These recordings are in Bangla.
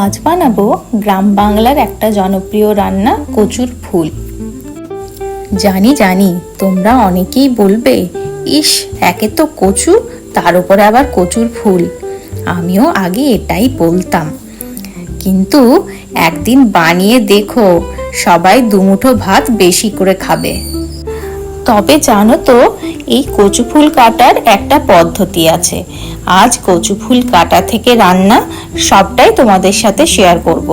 আজ বানাবো গ্রাম বাংলার একটা জনপ্রিয় রান্না কচুর ফুল। জানি জানি, তোমরা অনেকেই বলবে, ইস, একে তো কচু, তার উপরে আবার কচুর ফুল। আমিও আগে এটাই বলতাম। কিন্তু একদিন বানিয়ে দেখো, সবাই দুমুঠো ভাত বেশি করে খাবে। তবে জানো তো, এই কচু ফুল কাটার একটা পদ্ধতি আছে। আজ কচু ফুল কাটা থেকে রান্না সবটাই তোমাদের সাথে শেয়ার করব।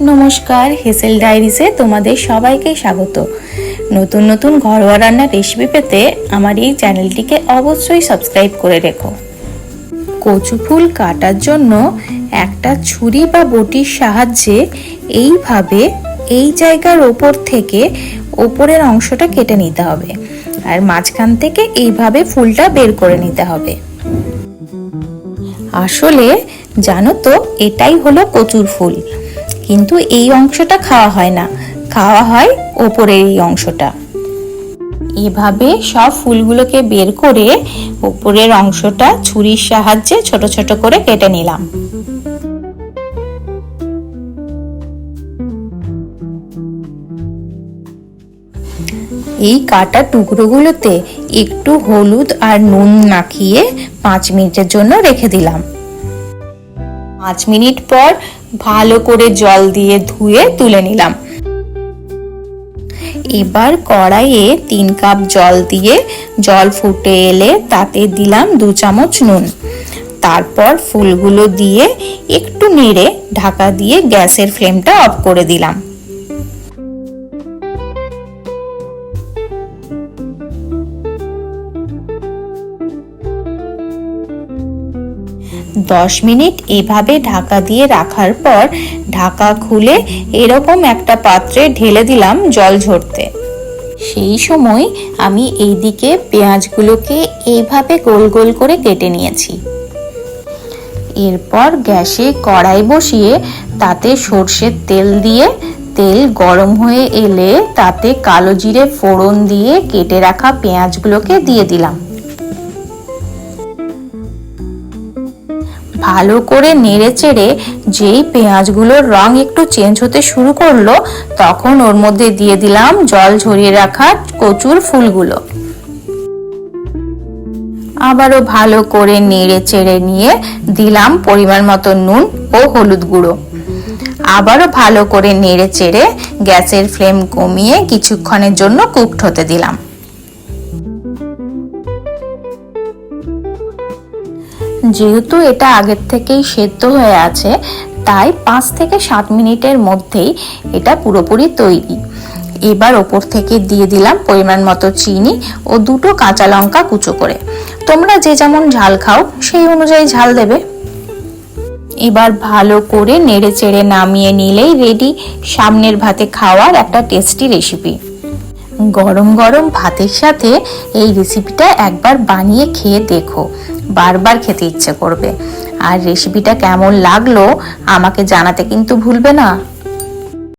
নমস্কার হেসেল ডায়েরিসে তোমাদের সবাইকে স্বাগত। নতুন নতুন ঘরোয়া রান্নার রেসিপি পেতে আমার এই চ্যানেলটিকে অবশ্যই সাবস্ক্রাইব করে রেখো। কচু ফুল কাটার জন্য একটা ছুরি বা বটির সাহায্যে এইভাবে এই জায়গার ওপর থেকে ওপরের অংশটা কেটে নিতে হবে। আর মাঝখান থেকে এইভাবে ফুলটা বের করে নিতে হবে। আসলে জানো তো, এটাই হলো কচুর ফুল। কিন্তু এই অংশটা খাওয়া হয় না। খাওয়া হয় ওপরের এই অংশটা। এভাবে সব ফুলগুলোকে বের করে ওপরের অংশটা ছুরির সাহায্যে ছোট ছোট করে কেটে নিলাম। এই কাটা টুকরোগুলোতে একটু হলুদ আর নুন মাখিয়ে পাঁচ মিনিটের জন্য রেখে দিলাম। পাঁচ মিনিট পর ভালো করে জল দিয়ে ধুয়ে তুলে নিলাম। এবার কড়াইয়ে তিন কাপ জল দিয়ে জল ফুটে এলে তাতে দিলাম দু চামচ নুন। তারপর ফুলগুলো দিয়ে একটু নেড়ে ঢাকা দিয়ে গ্যাসের ফ্লেমটা অফ করে দিলাম। দশ মিনিট এভাবে ঢাকা দিয়ে রাখার পর ঢাকা খুলে এরকম একটা পাত্রে ঢেলে দিলাম জল ঝরতে। সেই সময় আমি এইদিকে পেঁয়াজগুলোকে এইভাবে গোল গোল করে কেটে নিয়েছি। এরপর গ্যাসে কড়াই বসিয়ে তাতে সর্ষের তেল দিয়ে তেল গরম হয়ে এলে তাতে কালো জিরে ফোড়ন দিয়ে কেটে রাখা পেঁয়াজগুলোকে দিয়ে দিলাম। ভালো করে নেড়ে চেড়ে যেই পেঁয়াজগুলোর রং একটু চেঞ্জ হতে শুরু করল, তখন ওর মধ্যে দিয়ে দিলাম জল ঝরিয়ে রাখা কচুর ফুলগুলো। আবারও ভালো করে নেড়ে চেড়ে নিয়ে দিলাম পরিমাণ মতো নুন ও হলুদ গুঁড়ো। আবারও ভালো করে নেড়ে চেড়ে গ্যাসের ফ্লেম কমিয়ে কিছুক্ষণের জন্য কুকড হতে দিলাম। যেহেতু এটা আগের থেকেই সেদ্ধ হয়ে আছে, তাই পাঁচ থেকে সাত মিনিটের মধ্যেই এটা পুরোপুরি তৈরি। এবার ওপর থেকে দিয়ে দিলাম পরিমাণ মতো চিনি ও দুটো কাঁচা লঙ্কা কুচো করে। তোমরা যে যেমন ঝাল খাও, সেই অনুযায়ী ঝাল দেবে। এবার ভালো করে নেড়ে চেড়ে নামিয়ে নিলেই রেডি সামনের ভাতে খাওয়ার একটা টেস্টি রেসিপি গরম গরম ভাতের সাথে এই রেসিপিটা একবার বানিয়ে খেয়ে দেখো। বারবার খেতে ইচ্ছে করবে। আর রেসিপিটা কেমন লাগল আমাকে জানাতে কিন্তু ভুলবে না।